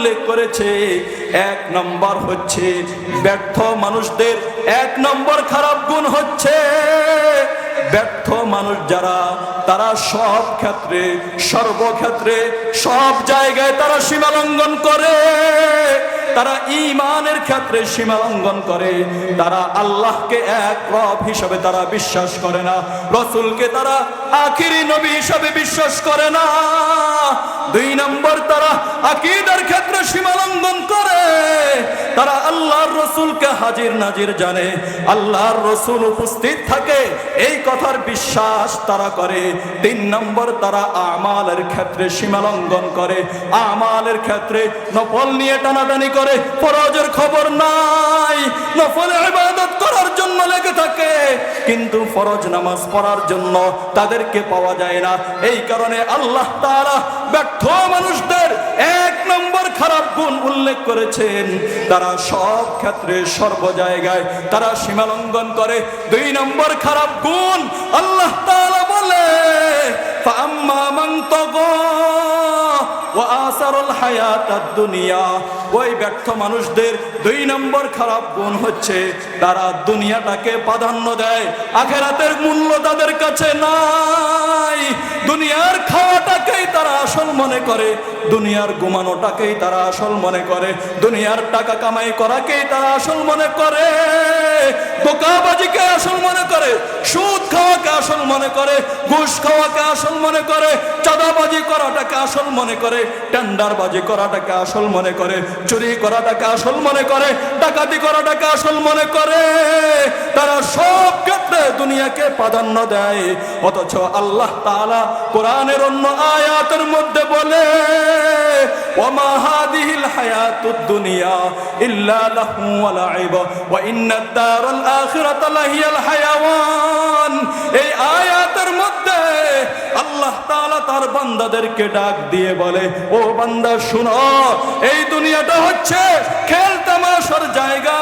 উল্লেখ করেছে, এক নম্বর হচ্ছে ব্যর্থ মানুষদের, এক নম্বর খারাপ গুণ হচ্ছে ব্যর্থ মানুষ যারা, তারা সব ক্ষেত্রে, সর্বক্ষেত্রে, সব জায়গায় তারা সীমালঙ্ঘন করে। তারা ইমানের ক্ষেত্রে সীমা লঙ্ঘন করে। তারা আল্লাহকে এক রব হিসাবে তারা বিশ্বাস করে না। রসুলকে তারা আখিরি নবী হিসাবে বিশ্বাস করে না। দুই নম্বর, তারা আকিদার ক্ষেত্রে সীমা লঙ্ঘন করে। তারা আল্লাহর রসুলকে হাজির নাজির জানে। আল্লাহর রসুল উপস্থিত থাকে, এই কথার বিশ্বাস তারা করে। তিন নম্বর, তারা আমালের ক্ষেত্রে সীমা লঙ্ঘন করে। আমালের ক্ষেত্রে নফল নিয়ে টানাটানি করে। ফরজের খবর নাই, নফল ইবাদত করার জন্য লেগে থাকে। কিন্তু ফরজ নামাজ পড়ার জন্য তাদেরকে পাওয়া যায় না। এই কারণে আল্লাহ তারা ব্যর্থ মানুষদের এক নম্বর খারাপ গুণ উল্লেখ করেছেন। তারা সব ক্ষেত্রে সর্ব জায়গায় তারা সীমালঙ্ঘন করে। দুই নম্বর খারাপ গুণ আল্লাহ বলে ওই ব্যর্থ মানুষদের দুই নম্বর খারাপ গুণ হচ্ছে, তারা দুনিয়াটাকে প্রাধান্য দেয়, আখেরাতের মূল্য তাদের কাছে নাই। দুনিয়ার খাওয়াটাকেই তারা আসল মনে করে, দুনিয়ার ঘুমানোটাকেই তারা আসল মনে করে, দুনিয়ার টাকা কামাই করাকেই তারা আসল মনে করে, বোকাবাজিকে আসল মনে করে, সুদ খাওয়াকে আসল মনে করে, ঘুষ খাওয়াকে আসল মনে করে, চাঁদাবাজি করাটাকে আসল মনে করে টেন্ডারবাজি করাটাকে আসল মনে করে, চুরি করাটাকে আসল মনে করে, ডাকাতি করাটাকে আসল মনে করে। তারা সব ক্ষেত্রে দুনিয়াকে প্রাধান্য দেয়। অথচ আল্লাহ তাআলা কোরআনের অন্য আয়াতের মধ্যে বলে দুনিয়া এই আয়াতের মধ্যে আল্লাহ তাআলা তার বান্দাদেরকে ডাক দিয়ে বলে, ও বান্দা, শুনো, এই দুনিয়াটা হচ্ছে খেল তামাশার জায়গা।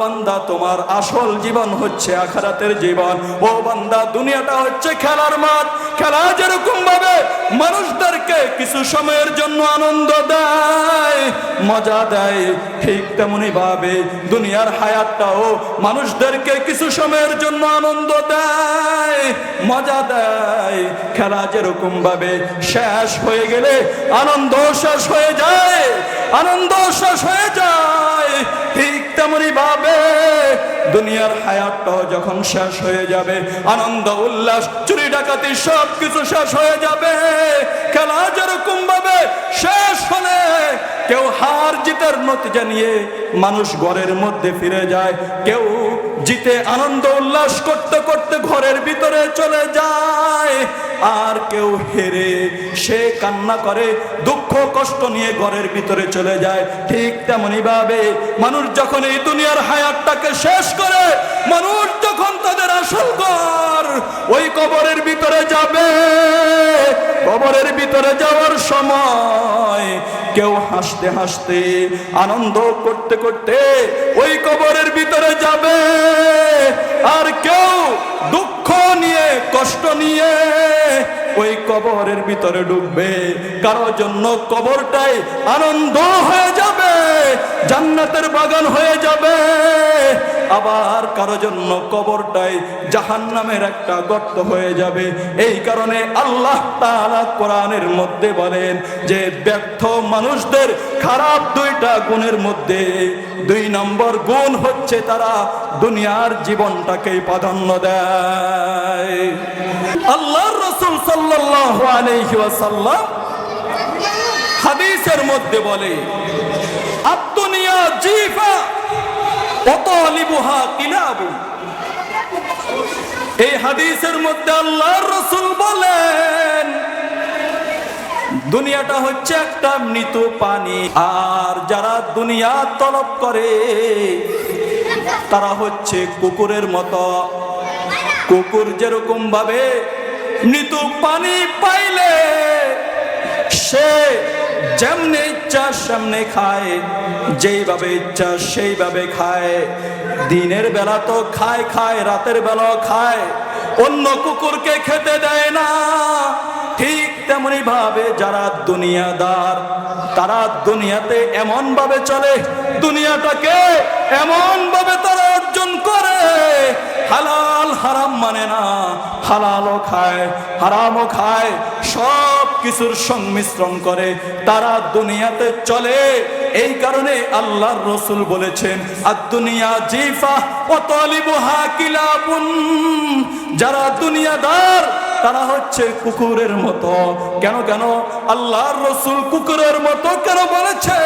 বান্দা, তোমার আসল জীবন হচ্ছে আখারাতের জীবন। ও বান্দা, দুনিয়াটা হচ্ছে খেলার মাঠ। খেলা যেরকম ভাবে মানুষদেরকে কিছু সময়ের জন্য আনন্দ দেয়, মজা দেয়, ঠিক তেমনি ভাবে দুনিয়ার হায়াতটাও মানুষদেরকে কিছু সময়ের জন্য আনন্দ দেয়, মজা দেয়। খেলা যেরকম ভাবে শেষ হয়ে গেলে আনন্দ শেষ হয়ে যায়, আনন্দ শেষ হয়ে যায়। তেমনি ভাবে দুনিয়ার হায়াতটাও যখন শেষ হয়ে যাবে, আনন্দ, উল্লাস, চুরি, ডাকাতি সব কিছু শেষ হয়ে যাবে। খেলা যেরকম ভাবে শেষ হলে কেউ হার জিতের নতিজা নিয়ে মানুষ ঘরের মধ্যে ফিরে যায়। কেউ জিতে আনন্দ উল্লাস করতে করতে ঘরের ভিতরে চলে যায়। আর কেউ হেরে, সে কান্না করে, দুঃখ কষ্ট নিয়ে ঘরের ভিতরে চলে যায়। ঠিক তেমনি ভাবে মানুষ যখন এই দুনিয়ার হায়াতটাকে শেষ করে, মানুষ যখন তাদের আসল ঘর ওই কবরের ভিতরে যাবে। কবরের ভিতরে যাওয়ার সময় কেউ হাসতে হাসতে, আনন্দ করতে করতে ওই কবরের ভিতরে যাবে। আর কেউ দুঃখ নিয়ে, কষ্ট নিয়ে ওই কবরের ভিতরে ডুববে। কারোর জন্য কবরটাই আনন্দ হয়ে যাবে। জান্নাতের বাগান হয়ে যাবে। আবার কারও জন্য কবরটাই জাহান্নামের একটা গর্ত হয়ে যাবে। এই কারণে আল্লাহ কোরআনের মধ্যে বলেন যে, ব্যর্থ মানুষদের খারাপ দুইটা গুণের মধ্যে দুই নম্বর গুণ হচ্ছে তারা দুনিয়ার জীবনটাকেই প্রাধান্য দেয়। আল্লাহর রসুল ওয়াসাল্লাম হাদিসের মধ্যে বলে আত্মনিয়া জিফা অতলিবুহা কিলাবু। এই হাদিসের মধ্যে আল্লাহর রসুল বলেন, দুনিয়াটা হচ্ছে একটা মৃত পানি, আর যারা দুনিয়া তলব করে, তারা হচ্ছে কুকুরের মতো। কুকুর যেরকম ভাবে মৃত পানি পাইলে, সে যেমনি ইচ্ছা, সামনে খায়। যেইভাবে ইচ্ছা, সেইভাবে খায়। দিনের বেলা তো খায় খায়, রাতের বেলা খায়। অন্য কুকুরকে খেতে দেয় না। ঠিক তেমনি ভাবে যারা দুনিয়াদার, তারা দুনিয়াতে এমন ভাবে চলে, দুনিয়াটাকে এমন ভাবে তারা অর্জন করে। হালাল, হারাম মানে না। হালালও খায়, হারামও খায়। সব কিছুর সংমিশ্রণ করে তারা দুনিয়াতে চলে। এই কারণে আল্লাহর রসুল বলেছেন আর দুনিয়া জিফা ও তলিবুহা কিলাবুন। যারা দুনিয়াদার, তারা হচ্ছে কুকুরের মতো। কেন কেন? আল্লাহর রসুল কুকুরের মতো কেন বলেছে?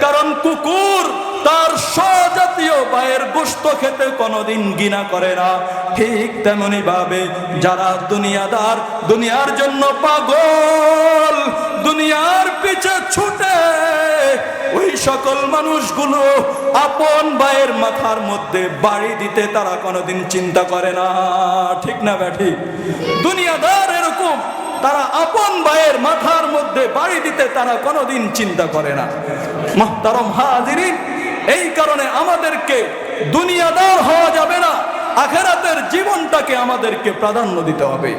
কারণ কুকুর তার স্বজাতীয় পায়ের গোস্ত খেতে কোনোদিন গিনা করে না। ঠিক তেমনি ভাবে যারা দুনিয়াদার, দুনিয়ার জন্য পাগল, দুনিয়ার পিছে ছুটে, ওই সকল মানুষগুলো আপন ভাইয়ের মাথার মধ্যে বাড়ি দিতে তারা কোনোদিন চিন্তা করে না। ঠিক না ব্যাঠি? দুনিয়াদার এরকম, তারা আপন ভাইয়ের মাথার মধ্যে বাড়ি দিতে তারা কোনোদিন চিন্তা করে না। মহতারম হাজিরিন এই কারণে আমাদেরকে দুনিয়াদার হওয়া যাবে না, আখেরাতের জীবনটাকে আমাদেরকে প্রাধান্য দিতে হবে।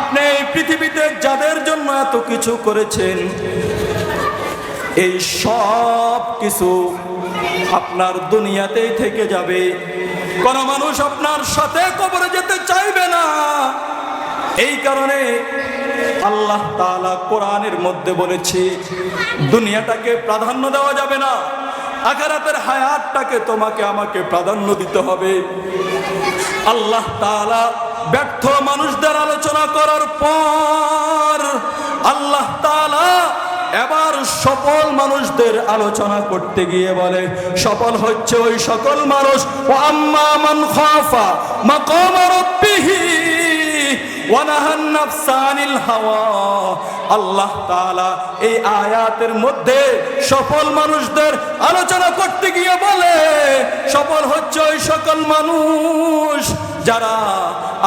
আপনি এই পৃথিবীতে যাদের জন্য এত কিছু করেছেন, এই সব কিছু আপনার দুনিয়াতেই থেকে যাবে। কোন মানুষ আপনার সাথে কবরে যেতে চাইবে না। এই কারণে আল্লাহ তাআলা কোরআনের মধ্যে বলেছে, দুনিয়াটাকে প্রাধান্য দেওয়া যাবে না, আখেরাতের হায়াতটাকে তোমাকে আমাকে প্রাধান্য দিতে হবে। আল্লাহ তাআলা ব্যর্থ মানুষদের আলোচনা করার পর আল্লাহ তাআলা এবার সফল মানুষদের আলোচনা করতে গিয়ে বলে, সফল হচ্ছে ওই সকল মানুষ। ও আম্মা মান খাফা মাকাম রাব্বিহি আল্লাহ এই আয়াতের মধ্যে সফল মানুষদের আলোচনা করতে গিয়ে বলে, সফল হচ্ছে ওই সকল মানুষ যারা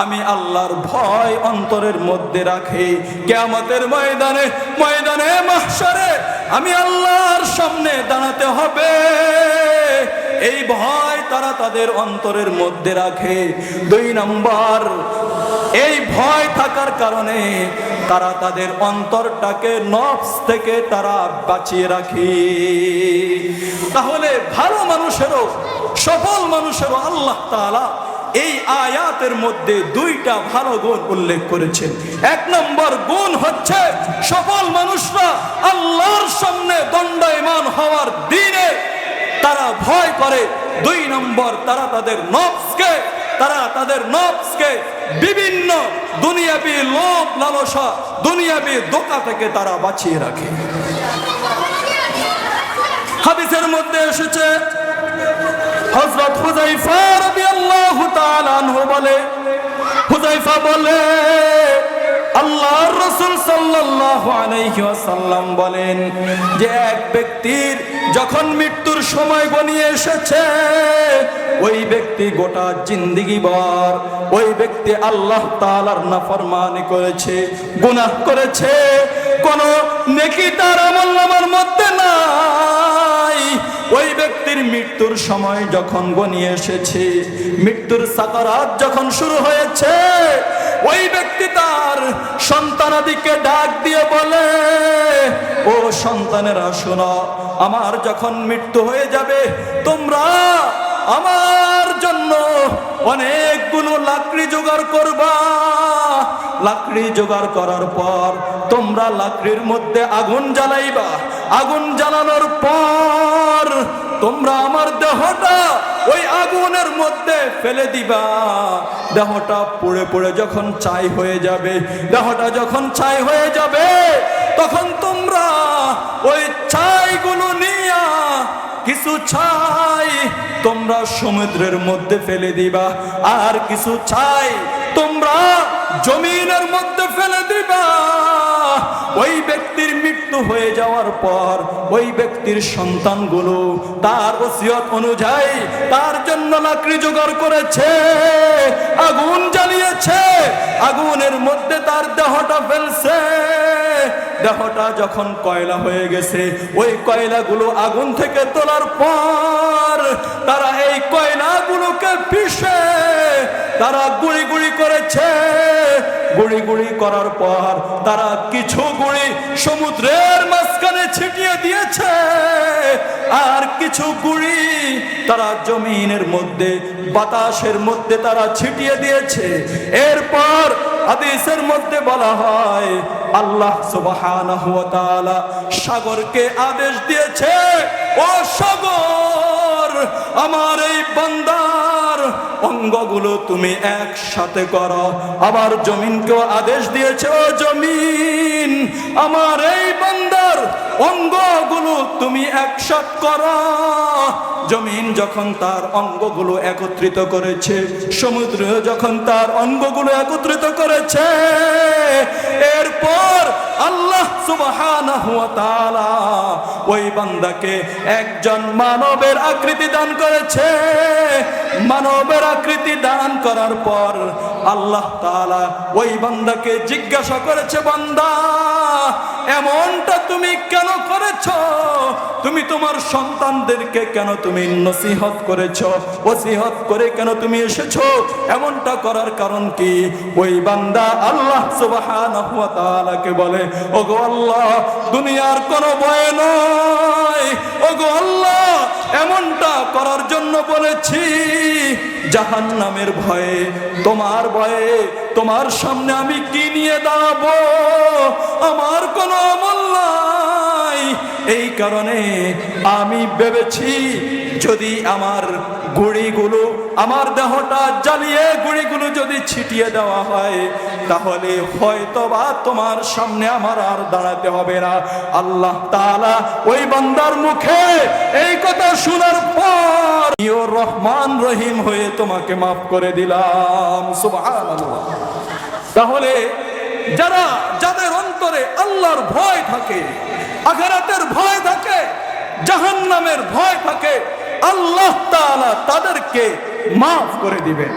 আমি আল্লাহর ভয় অন্তরের মধ্যে রাখে। কেয়ামতের ময়দানে ময়দানে, মাহশারে আমি আল্লাহর সামনে দাঁড়াতে হবে। এই ভয় তারা তাদের অন্তরের মধ্যে রাখে। দুই নম্বর, এই ভয় থাকার কারণে তারা তাদের অন্তরটাকে নফস থেকে তারা বাঁচিয়ে রাখে। তাহলে ভালো মানুষেরও, সফল মানুষেরও আল্লাহ তাআলা এই আয়াতের মধ্যে দুইটা ভালো গুণ উল্লেখ করেছেন। এক নম্বর গুণ হচ্ছে সফল মানুষরা আল্লাহর সামনে দণ্ডায়মান হওয়ার দিনে তারা ভয় করে। দুই নম্বর, তারা তাদের নফসকে তারা তাদের নফসকে বিভিন্ন দুনিয়াবি লোভ লালসা, দুনিয়াবি দোকা থেকে তারা বাঁচিয়ে রাখে। হাদিসের মধ্যে এসেছে, হযরত হুযাইফা রাদিয়াল্লাহু তাআলা আনহু বলে, হুযাইফা বলে আল্লাহর রাসূল সাল্লাল্লাহু আলাইহি ওয়াসাল্লাম বলেন যে এক ব্যক্তির যখন মৃত্যুর সময় গনিয়ে এসেছে, ওই ব্যক্তি গোটা জিন্দেগি ভর ওই ব্যক্তি আল্লাহ তাআলার নাফরমানি করেছে, গুনাহ করেছে, কোন নেকি তার আমলনামার মধ্যে নাই। ওই ব্যক্তির মৃত্যুর সময় যখন গনিয়ে এসেছে, মৃত্যুর সাকারাত যখন শুরু হয়েছে ওই ব্যক্তি তার সন্তানাদিকে ডাক দিয়ে বলে, ও সন্তানেরা, শোনো, আমার যখন মৃত্যু হয়ে যাবে, তোমরা আমার জন্য অনেকগুলো লাকড়ি জোগাড় করবা। লাকড়ি জোগাড় করার পর তোমরা লাকড়ির মধ্যে আগুন জ্বালাইবা। আগুন জ্বালানোর পর তোমরা আমার দেহটা ওই আগুনের মধ্যে ফেলে দিবা। দেহটা পুড়ে পুড়ে যখন ছাই হয়ে যাবে, দেহটা যখন ছাই হয়ে যাবে, তখন তোমরা ওই ছাইগুলো নিয়া কিছু ছাই তোমরা সমুদ্রের মধ্যে ফেলে দিবা। আর কিছু ছাই তোমরা জমিনের মধ্যে ফেলে দিবা। হয়ে যাওয়ার পর ওই ব্যক্তির সন্তানগুলো তার ওসিয়ত অনুযায়ী তার জন্য লাকড়ি জোগাড় করেছে, আগুন জ্বালিয়েছে, আগুনের মধ্যে তার দেহটা ফেলছে। দেহটা যখন কয়লা হয়ে গেছে, ওই কয়লাগুলো আগুন থেকে তোলার পর তারা এই কয়লাগুলোকে গুড়ি গুড়ি করার পর তারা কিছু গুড়ি সমুদ্রের মাঝখানে ছিটিয়ে দিয়েছে। আর কিছু গুড়ি তারা জমিনের মধ্যে, বাতাসের মধ্যে তারা ছিটিয়ে দিয়েছে। এরপর হাদিসের মধ্যে বলা হয়, আল্লাহ তাআলা সাগরকে আদেশ দিয়েছে, ও সাগর, আমার এই বান্দার অঙ্গগুলো তুমি একসাথে করো। আবার জমিনকেও আদেশ দিয়েছে জমিন আমার এই বান্দার অঙ্গগুলো তুমি একসাথ করো। জমিন যখন তার অঙ্গগুলো একত্রিত করেছে, সমুদ্র যখন তার অঙ্গগুলো একত্রিত করেছে, এরপর আল্লাহ তাআলা ওই বান্দাকে একজন মানবের আকৃতি দান করেছে। মানবের আকৃতি দান করার পর আল্লাহ তাআলা ওই বান্দাকে জিজ্ঞাসা করেছে, বান্দা, এমনটা তুমি কেন করেছ? তুমি তোমার সন্তানদেরকে কেন তুমি নসিহত করেছ? ওসিহত করে কেন তুমি এসেছ? এমনটা করার কারণ কি? ওই বান্দা আল্লাহ তাআলাকে বলে, ওগো আল্লাহ, দুনিয়ার কোনো ভয় নয় ওগো আল্লাহ, এমনটা করার জন্য বলেছি, জাহান্নামের ভয়ে, তোমার ভয়ে, তোমার সামনে আমি কি নিয়ে দাঁড়াবো? আমার কোনো নাই। এই কারণে আমি ভেবেছি যদি আমার গুড়িগুলো, আমার দেহটা জ্বালিয়ে গুড়িগুলো যদি ছিটিয়ে দেওয়া হয়, তাহলে হয়তো বা তোমার সামনে আমার আর দাঁড়াতে হবে না। আল্লাহ তাআলা ওই বান্দার মুখে এই কথা শোনার পর রহমান রহিম হয়ে তোমাকে মাফ করে দিলাম। তাহলে যারা যাদের অন্তরে আল্লাহর ভয় থাকে আখেরাতের ভয় থাকে জাহান্নামের ভয় থাকে আল্লাহ তাদেরকে মাফ করে দিবেন।